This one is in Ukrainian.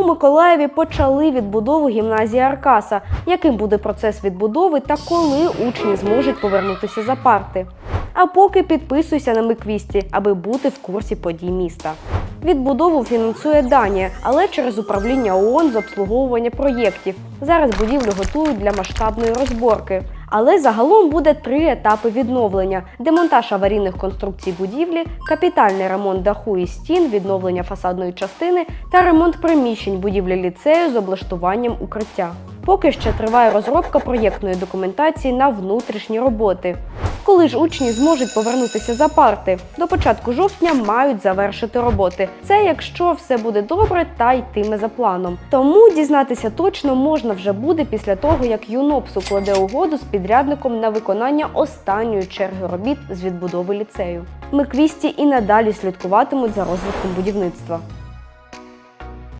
У Миколаєві почали відбудову гімназії Аркаса. Яким буде процес відбудови та коли учні зможуть повернутися за парти? А поки підписуйся на Миквісті, аби бути в курсі подій міста. Відбудову фінансує Данія, але через управління ООН з обслуговування проєктів. Зараз будівлю готують для масштабної розборки. Але загалом буде три етапи відновлення: демонтаж аварійних конструкцій будівлі, капітальний ремонт даху і стін, відновлення фасадної частини та ремонт приміщень будівлі ліцею з облаштуванням укриття. Поки ще триває розробка проєктної документації на внутрішні роботи. Коли ж учні зможуть повернутися за парти? До початку жовтня мають завершити роботи. Це якщо все буде добре та йтиме за планом. Тому дізнатися точно можна вже буде після того, як ЮНОПС укладе угоду з підрядником на виконання останньої черги робіт з відбудови ліцею. Миквісті і надалі слідкуватимуть за розвитком будівництва.